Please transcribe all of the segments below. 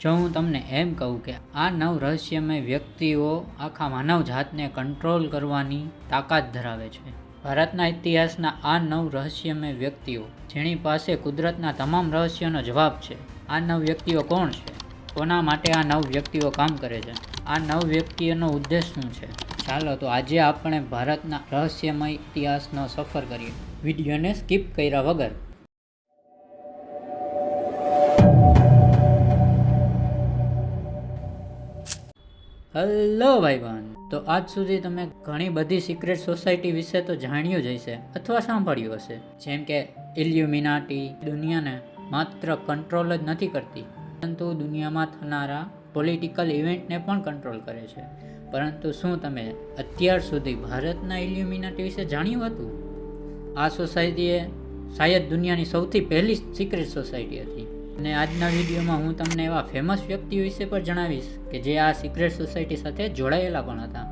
જો હું તમને એમ કહું કે આ નવ રહસ્યમય વ્યક્તિઓ આખા માનવ જાતને કંટ્રોલ કરવાની તાકાત ધરાવે છે. ભારતના ઇતિહાસના આ નવ રહસ્યમય વ્યક્તિઓ, જેની પાસે કુદરતના તમામ રહસ્યોનો જવાબ છે, આ નવ વ્યક્તિઓ કોણ છે? કોના માટે આ નવ વ્યક્તિઓ કામ કરે છે? આ નવ વ્યક્તિઓનો ઉદ્દેશ શું છે? ચાલો તો આજે આપણે ભારતના રહસ્યમય ઇતિહાસનો સફર કરીએ. વિડીયોને સ્કીપ કર્યા વગર હેલો ભાઈબંધ. તો આજ સુધી તમે ઘણી બધી સિક્રેટ સોસાયટી વિશે તો જાણ્યું જ હશે અથવા સાંભળ્યું હશે. જેમ કે ઇલ્યુમિનાટી દુનિયાને માત્ર કંટ્રોલ જ નથી કરતી, પરંતુ દુનિયામાં થનારા પોલિટિકલ ઇવેન્ટને પણ કંટ્રોલ કરે છે. પરંતુ શું તમે અત્યાર સુધી ભારતના ઇલ્યુમિનાટી વિશે જાણ્યું હતું? આ સોસાયટીએ શાયદ દુનિયાની સૌથી પહેલી સિક્રેટ સોસાયટી હતી. અને આજના વિડીયોમાં હું તમને એવા ફેમસ વ્યક્તિ વિશે પણ જણાવીશ કે જે આ સિક્રેટ સોસાયટી સાથે જોડાયેલા પણ હતા.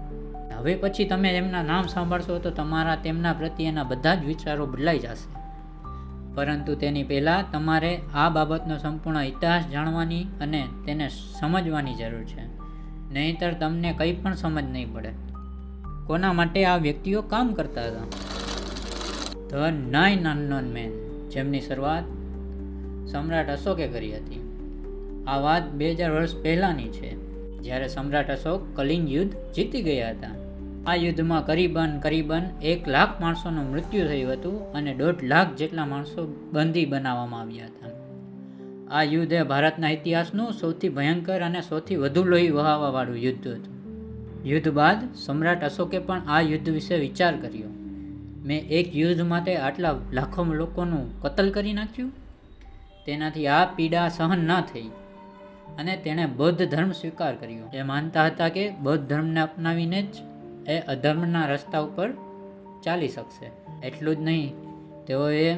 હવે પછી તમે એમના નામ સાંભળશો તો તમારા તેમના પ્રત્યેના બધા જ વિચારો બદલાઈ જશે. પરંતુ તેની પહેલાં તમારે આ બાબતનો સંપૂર્ણ ઇતિહાસ જાણવાની અને તેને સમજવાની જરૂર છે. નહીંતર તમને કંઈ પણ સમજ નહીં પડે. કોના માટે આ વ્યક્તિઓ કામ કરતા હતા? ધ નાઇન અનનોન મેન જેમની શરૂઆત સમ્રાટ અશોકે કરી હતી. આ વાત બે હજાર વર્ષ પહેલાંની છે. જ્યારે સમ્રાટ અશોક કલિંગ યુદ્ધ જીતી ગયા હતા. આ યુદ્ધમાં કરીબન કરીબન એક લાખ માણસોનું મૃત્યુ થયું હતું અને દોઢ લાખ જેટલા માણસો બંદી બનાવવામાં આવ્યા હતા. આ યુદ્ધ એ ભારતના ઇતિહાસનું સૌથી ભયંકર અને સૌથી વધુ લોહી વહાવવાવાળું યુદ્ધ હતું. યુદ્ધ બાદ સમ્રાટ અશોકે પણ આ યુદ્ધ વિશે વિચાર કર્યો. મેં એક યુદ્ધ માટે આટલા લાખો લોકોનું કતલ કરી નાખ્યું? તેનાથી આ પીડા સહન ન થઈ. અને તેણે બૌદ્ધ ધર્મ સ્વીકાર કર્યો. એ માનતા હતા કે બૌદ્ધ ધર્મને અપનાવીને જ એ અધર્મના રસ્તા ઉપર ચાલી શકશે. એટલું જ નહીં, તેઓએ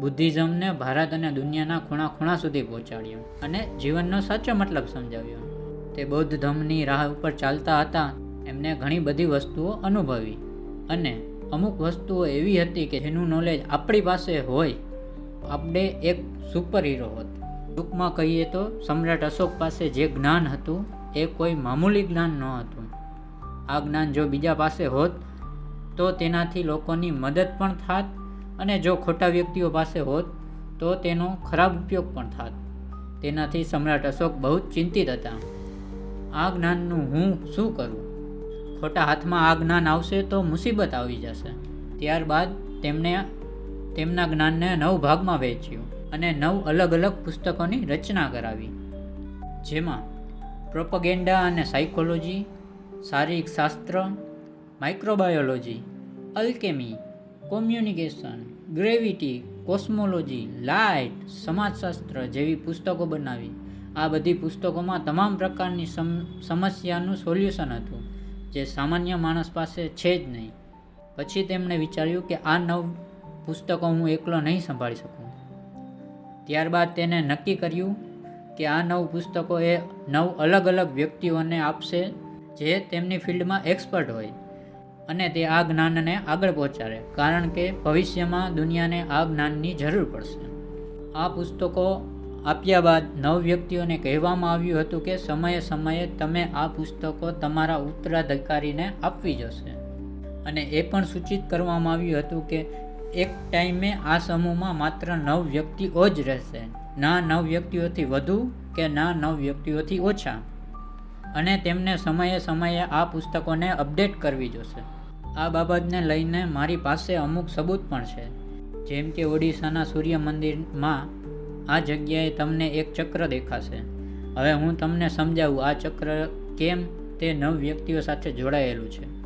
બુદ્ધિઝમને ભારત અને દુનિયાના ખૂણા ખૂણા સુધી પહોંચાડ્યો અને જીવનનો સાચો મતલબ સમજાવ્યો. તે બૌદ્ધ ધર્મની રાહ ઉપર ચાલતા હતા, એમને ઘણી બધી વસ્તુઓ અનુભવી. અને અમુક વસ્તુઓ એવી હતી કે જેનું નોલેજ આપણી પાસે હોય આપણે એક સુપર હીરો હોત. ટૂંકમાં કહીએ તો સમ્રાટ અશોક પાસે જે જ્ઞાન હતું, એ કોઈ મામૂલી જ્ઞાન ન હતું. આ જ્ઞાન જો બીજા પાસે હોત, તો તેનાથી લોકોની મદદ પણ થાત અને જો ખોટા વ્યક્તિઓ પાસે હોત, તો તેનો ખરાબ ઉપયોગ પણ થાત. તેનાથી સમ્રાટ અશોક બહુ જ ચિંતિત હતા. આ જ્ઞાનનું હું શું કરું? ખોટા હાથમાં આ જ્ઞાન આવશે તો મુસીબત આવી જશે. ત્યારબાદ તેમણે તેમના જ્ઞાનને નવ ભાગમાં વહેંચ્યું અને નવ અલગ અલગ પુસ્તકોની રચના કરાવી. જેમાં પ્રોપગેન્ડા અને સાયકોલોજી, શારીરિક શાસ્ત્ર, microbiology, alchemy, communication, gravity, cosmology, light, સમાજશાસ્ત્ર જેવી પુસ્તકો બનાવી. આ બધી પુસ્તકોમાં તમામ પ્રકારની સમ, સમસ્યાનું સોલ્યુશન હતું, જે સામાન્ય માણસ પાસે છે જ નહીં. પછી તેમણે વિચાર્યું કે આ નવ પુસ્તકો હું એકલો નહીં સંભાળી શકું. ત્યારબાદ તેને નક્કી કર્યું કે આ નવ પુસ્તકો એ નવ અલગ અલગ વ્યક્તિઓને આપશે જે તેમની ફિલ્ડમાં એક્સપર્ટ હોય અને તે આ જ્ઞાનને આગળ પહોંચાડે, કારણ કે ભવિષ્યમાં દુનિયાને આ જ્ઞાનની જરૂર પડશે. આ પુસ્તકો આપ્યા બાદ નવ વ્યક્તિઓને કહેવામાં આવ્યું હતું કે સમયે સમયે તમે આ પુસ્તકો તમારા ઉત્તરાધિકારીને આપવી જશે. અને એ પણ સૂચિત કરવામાં આવ્યું હતું કે એક ટાઈમે આ સમૂહમાં માત્ર નવ વ્યક્તિઓ જ રહેશે. ના નવ વ્યક્તિઓથી વધુ કે ના નવ વ્યક્તિઓથી ઓછા? અને તેમને સમયે સમયે આ પુસ્તકોને અપડેટ કરવી જોશે. આ બાબતને લઈને મારી પાસે અમુક સબૂત પણ છે. જેમ કે ઓડિશાના સૂર્ય મંદિરમાં આ જગ્યાએ તમને એક ચક્ર દેખાશે. હવે હું તમને સમજાવું, આ ચક્ર કેમ તે નવ વ્યક્તિઓ સાથે જોડાયેલું છે.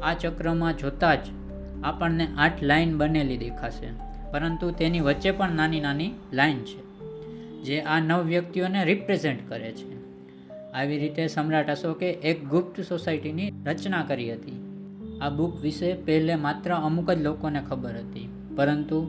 આ ચક્રમાં જોતાં જ આપણને આઠ લાઇન બનેલી દેખાશે, પરંતુ તેની વચ્ચે પણ નાની નાની લાઇન છે, જે આ નવ વ્યક્તિઓને રિપ્રેઝેન્ટ કરે છે. આવી રીતે સમ્રાટ અશોકે એક ગુપ્ત સોસાયટીની રચના કરી હતી. આ બુક વિશે પહેલે માત્ર અમુક જ લોકોને ખબર હતી, પરંતુ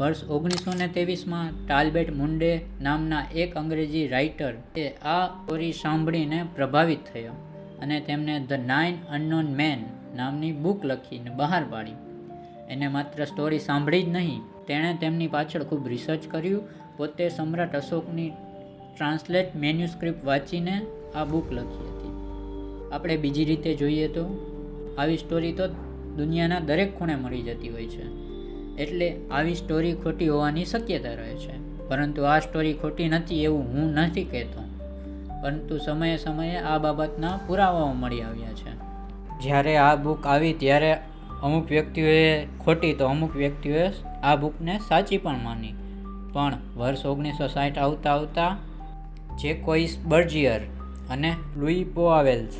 વર્ષ ઓગણીસો ને ત્રેવીસમાં ટાલબેટ મુંડે નામના એક અંગ્રેજી રાઇટર એ આ સ્ટોરી સાંભળીને પ્રભાવિત થયો અને તેમણે ધ નાઇન અનનોન મેન નામની બુક લખીને બહાર પાડી. એને માત્ર સ્ટોરી સાંભળી જ નહીં, તેણે તેમની પાછળ ખૂબ રિસર્ચ કર્યું. પોતે સમ્રાટ અશોકની ટ્રાન્સલેટ મેન્યુસ્ક્રિપ્ટ વાંચીને આ બુક લખી હતી. આપણે બીજી રીતે જોઈએ તો, આવી સ્ટોરી તો દુનિયાના દરેક ખૂણે મળી જતી હોય છે. એટલે આવી સ્ટોરી ખોટી હોવાની શક્યતા રહે છે. પરંતુ આ સ્ટોરી ખોટી નથી એવું હું નથી કહેતો. પરંતુ સમયે સમયે આ બાબતના પુરાવાઓ મળી આવ્યા છે. જ્યારે આ બુક આવી ત્યારે અમુક વ્યક્તિઓએ ખોટી તો અમુક વ્યક્તિઓએ આ બુકને સાચી પણ માની. પણ વર્ષ ઓગણીસો સાઠ આવતા આવતા જે કોઈસ બર્જિયર અને લુઈ પોઆવેલ્સ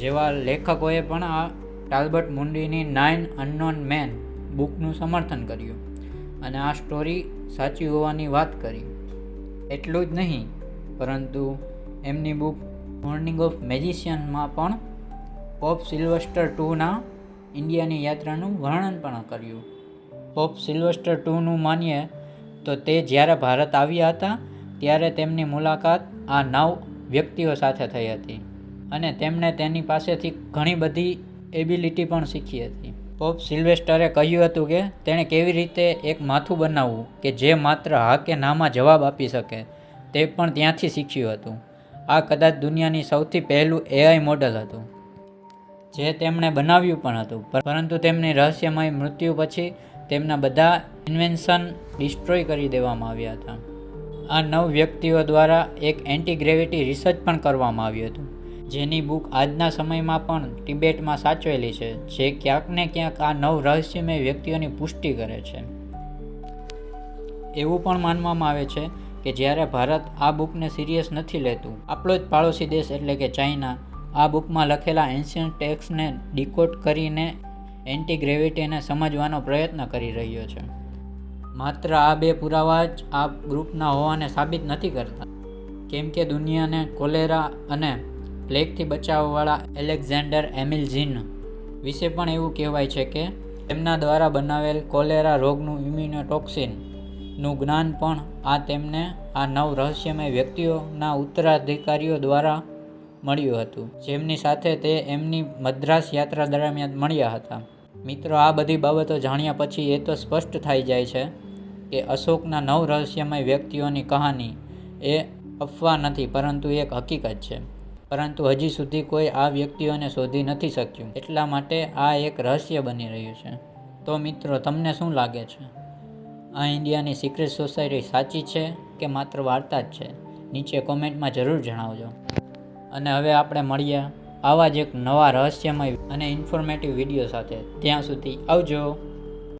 જેવા લેખકોએ પણ આ ટાલ્બર્ટ મુંડીની નાઇન અનનોન મેન બુકનું સમર્થન કર્યું અને આ સ્ટોરી સાચી હોવાની વાત કરી. એટલું જ નહીં, પરંતુ એમની બુક મોર્નિંગ ઓફ મેજિશિયનમાં પણ પોપ સિલ્વસ્ટર ટુના ઇન્ડિયાની યાત્રાનું વર્ણન પણ કર્યું. પોપ સિલ્વસ્ટર ટુનું માનીએ તો તે જ્યારે ભારત આવ્યા હતા, ત્યારે તેમની મુલાકાત આ નવ વ્યક્તિઓ સાથે થઈ હતી અને તેમણે તેની પાસેથી ઘણી બધી એબિલિટી પણ શીખી હતી. પોપ સિલ્વેસ્ટરે કહ્યું હતું કે, તેણે કેવી રીતે એક માથું બનાવવું કે જે માત્ર હા કે નામાં જવાબ આપી શકે, તે પણ ત્યાંથી શીખ્યું હતું. આ કદાચ દુનિયાની સૌથી પહેલું એઆઈ મોડલ હતું. જે તેમણે બનાવ્યું પણ હતું. પરંતુ તેમની રહસ્યમય મૃત્યુ પછી તેમના બધા ઇન્વેન્શન ડિસ્ટ્રોય કરી દેવામાં આવ્યા હતા. આ નવ વ્યક્તિઓ દ્વારા એક એન્ટી ગ્રેવિટી રિસર્ચ પણ કરવામાં આવ્યું હતું, જેની બુક આજના સમયમાં પણ ટિબેટમાં સાચવેલી છે, જે ક્યાંક ને ક્યાંક આ નવ રહસ્યમય વ્યક્તિઓની પુષ્ટિ કરે છે. એવું પણ માનવામાં આવે છે કે જ્યારે ભારત આ બુકને સિરિયસ નથી લેતું, આપણો જ પાડોશી દેશ એટલે કે ચાઇના આ બુકમાં લખેલા એન્શિયન્ટ ટેક્સને ડિકોટ કરીને એન્ટી ગ્રેવિટીને સમજવાનો પ્રયત્ન કરી રહ્યો છે. માત્ર આ બે પુરાવા જ આ ગ્રુપના હોવાને સાબિત નથી કરતા. કેમ કે દુનિયાને કોલેરા અને પ્લેગથી બચાવવાવાળા એલેક્ઝાન્ડર એમિલઝીન વિશે પણ એવું કહેવાય છે કે તેમના દ્વારા બનાવેલ કોલેરા રોગનું ઇમ્યુનોટોક્સિનનું જ્ઞાન પણ આ તેમને આ નવ રહસ્યમય વ્યક્તિઓના ઉત્તરાધિકારીઓ દ્વારા મળ્યું હતું. જેમની સાથે તે એમની મદ્રાસ યાત્રા દરમિયાન મળ્યા હતા. મિત્રો, આ બધી બાબતો જાણ્યા પછી એ તો સ્પષ્ટ થઈ જાય છે કે અશોકના નવ રહસ્યમય વ્યક્તિઓની કહાની એ અફવા નથી, પરંતુ એક હકીકત છે. પરંતુ હજી સુધી કોઈ આ વ્યક્તિઓને શોધી નથી શક્યું. એટલા માટે આ એક રહસ્ય બની રહ્યું છે. તો મિત્રો, તમને શું લાગે છે? આ ઇન્ડિયાની સિક્રેટ સોસાયટી સાચી છે કે માત્ર વાર્તા જ છે? નીચે કોમેન્ટમાં જરૂર જણાવજો. અને હવે આપણે મળીએ આવા જ એક નવા રહસ્યમય અને ઇન્ફોર્મેટિવ વીડિયો સાથે. ત્યાં સુધી આવજો.